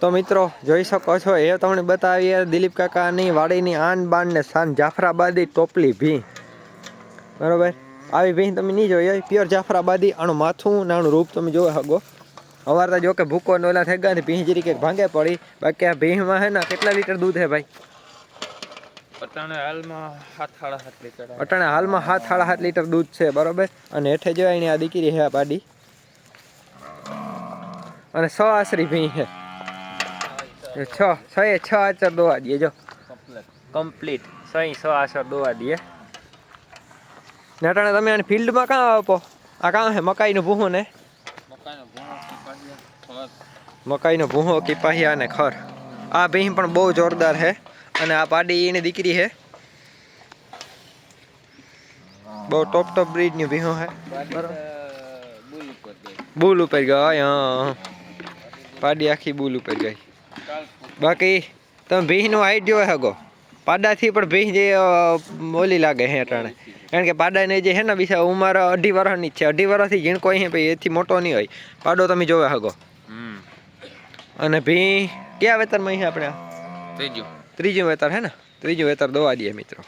તો મિત્રો જોઈ શકો છો એ તમને બતાવીએ દિલીપ કાકાની વાડીની આન બાન ને શાન જાફરાબાદી ટોપલી ભી. બરોબર? આવી ભીં તમે નહીં જોઈએ પ્યોર જાફરાબાદી આનું માથું નાનું રૂપ તમે જોવા શકો અમારે જો કે ભૂકો નોલા થઈ ગયા ને જરી કંઈક ભાંગે પડી. બાકી આ ભીંમાં હે ને કેટલા લીટર દૂધ હે ભાઈ? અટાણે હાલમાં હાથ સાડા સાત લીટર દૂધ છે બરોબર? અને હેઠે જોવાય ને આ દીકરી હે આ પાડી અને સો આશરી ભી એ છ છ એ છ આચર દોવા દઈએ જો. કમ્પ્લીટ સહી સો આચર દોવા દઈએ. ને અટાણે તમે આને ફિલ્ડમાં કાં આપો? આ કાં હે? મકાઈનું ભૂહું ને? મકાઈનો ભૂણો કીપાડિયા, ખોળ. મકાઈનો ભૂહો કિપાહિયા અને ખર. આ ભીં પણ બહુ જોરદાર છે અને આ પાડી એની દીકરી છે બહુ ટોપ ટોપ બ્રીડની ભીહો છે બરાબર બુલ ઉપર ગઈ. બુલ ઉપર ગઈ હા પાડી આખી બુલ ઉપર ગઈ. કાલ બાકી તમે ભીંનું આઈડિયો હગો. પાડાથી પણ ભીં જે ઓલી લાગે હે ટાણે કારણ કે પાડાને જે છે ને બીજા ઉંમર અઢી વર્ષની જ છે. અઢી વર્ષથી ઝીણકો અહીં ભાઈ એથી મોટો નહીં હોય. પાડો તમે જોવે હગો. અને ભીં ક્યાં વેતરમાં અહીં આપણે? ત્રીજું. ત્રીજું વેતર હે ને? ત્રીજું વેતર દોવા દઈએ મિત્રો.